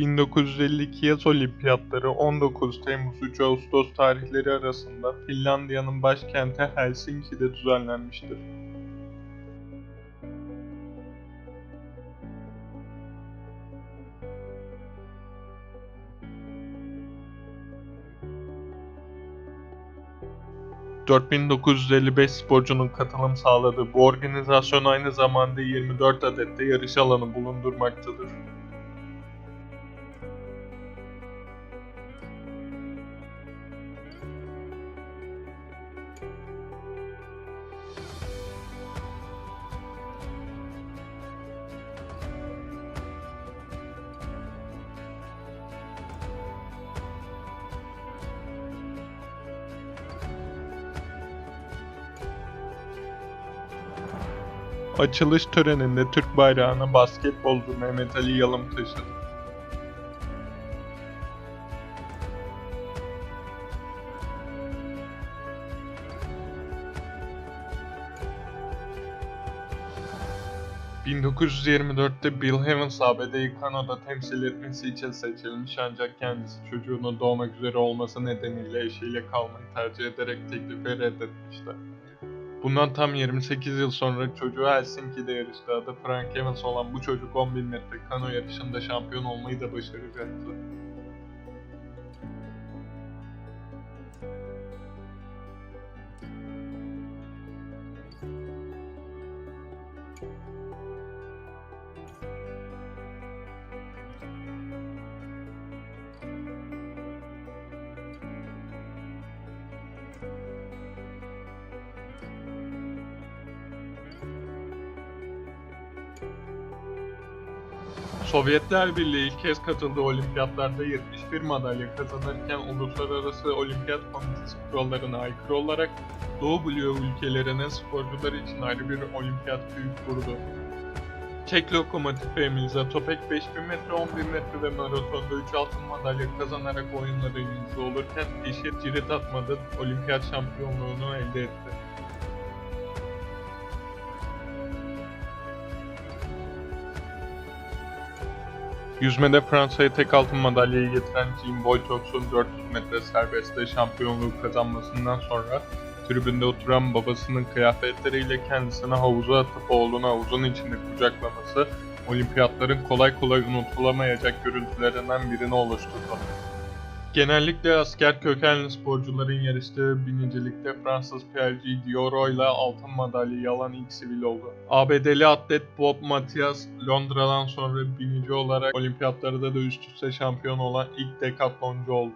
1952 yaz olimpiyatları 19 Temmuz 3 Ağustos tarihleri arasında Finlandiya'nın başkenti Helsinki'de düzenlenmiştir. ...4955 sporcunun katılım sağladığı bu organizasyon aynı zamanda 24 adette yarış alanı bulundurmaktadır. Açılış töreninde Türk bayrağını basketbolcu Mehmet Ali Yalım taşıdı. ...1924'te Bill Evans ABD'yi Kanada temsil etmesi için seçilmiş ancak kendisi çocuğunun doğmak üzere olması nedeniyle eşiyle kalmayı tercih ederek teklifi reddetmişti. Bundan tam 28 yıl sonra çocuğu Helsinki'de yarıştı. Adı Frank Evans olan bu çocuk 10.000 metre kano yarışında şampiyon olmayı da başaracaktı. Sovyetler Birliği ilk kez katıldığı olimpiyatlarda 71 madalya kazanırken Uluslararası Olimpiyat Komitesi kurallarına aykırı olarak Doğu Bloğu ülkelerine sporcular için ayrı bir olimpiyat köyü kurdu. Çek Lokomotiv Emil Zatopek 5000 metre, 11000 metre ve maratonda 3 altın madalya kazanarak oyunların yüzü olurken eşit cirit atmada olimpiyat şampiyonluğunu elde etti. Yüzmede Fransa'ya tek altın madalyayı getiren Jean Boytox'un 400 metre serbestte şampiyonluğu kazanmasından sonra tribünde oturan babasının kıyafetleriyle kendisini havuza atıp oğlunu havuzun içinde kucaklaması olimpiyatların kolay kolay unutulamayacak görüntülerinden birini oluşturdu. Genellikle asker kökenli sporcuların yarıştığı binicilikte Fransız Pierre Dioro ile altın madalyayı alan ilk sivil oldu. ABD'li atlet Bob Mathias Londra'dan sonra binici olarak olimpiyatlarda da üst üste şampiyon olan ilk dekatloncu oldu.